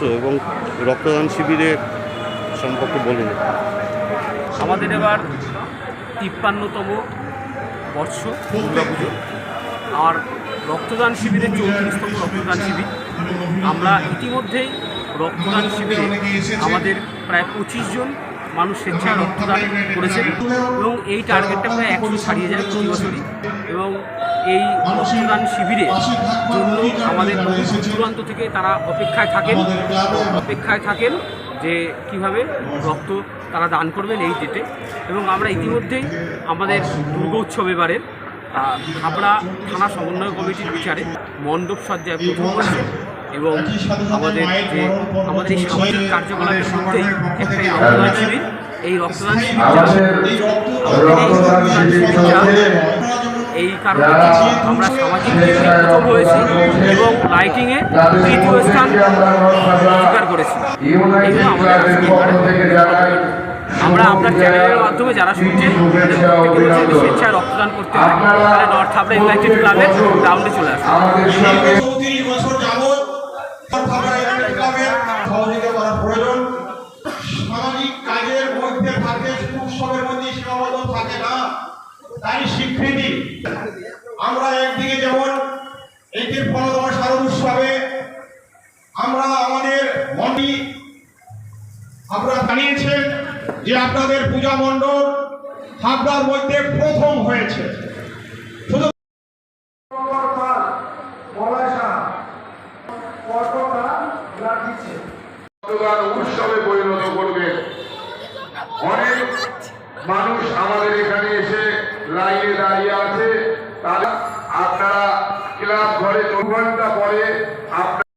করছ এবং রক্তদান শিবিরে সম্পর্কে বলুন। আমাদের এবার তিপ্পান্নতম বর্ষ দুর্গাপুজো আর রক্তদান শিবিরে চৌত্রিশতম রক্তদান শিবির। আমরা ইতিমধ্যেই রক্তদান শিবিরে আমাদের প্রায় পঁচিশ জন মানুষ স্বেচ্ছায় রক্তদান করেছেন এবং এই টার্গেটটা প্রায় একশো ছাড়িয়ে যায় প্রতি বছরই। এবং এই রক্তদান শিবিরে জন্য আমাদের চূড়ান্ত থেকে তারা অপেক্ষায় থাকেন। অপেক্ষায় থাকেন যে কীভাবে রক্ত তারা দান করবেন এই ডেটে। এবং আমরা ইতিমধ্যেই আমাদের দুর্গোৎসব এবারের আহ, হাবড়া থানা সমন্বয় কমিটির বিচারে মণ্ডপ সজ্জায় প্রথম হয়েছে এবং আমাদের যে আমাদের এই সামাজিক কার্যকলাপের মধ্যেই একটা রক্তদান শিবির। এই রক্তদান শিবিরটা আমাদের এই কারণে আমরা সামাজিক প্রথম হয়েছি এবং লাইটিংয়ে তৃতীয় স্থান স্বীকার করেছি। আমরা আপনার চ্যানেলের মাধ্যমে যারা শুনছেন স্বেচ্ছায় রক্তদান করতে তাহলে নর্থ হাবড়া ইউনাইটেড ক্লাবের গ্রাউন্ডে চলে আসুন। সামাজিক কাজের মধ্যে থাকে, উৎসবের মধ্যে সীমাবদ্ধ থাকে না। তাই স্বীকৃতি আমরা একদিকে যেমন এই তিরপনতম শারদ উৎসবে আমরা আমাদের মন্ডি আপনারা জানিয়েছেন যে আপনাদের পূজা মণ্ডপ হাবড়ার মধ্যে প্রথম হয়েছে। শুধু উৎসবে পরিণত করবে। অনেক মানুষ আমাদের এখানে এসে লাইনে দাঁড়িয়ে আছে। তারা আপনারা ক্লাব ঘরে দু ঘণ্টা পরে আপনারা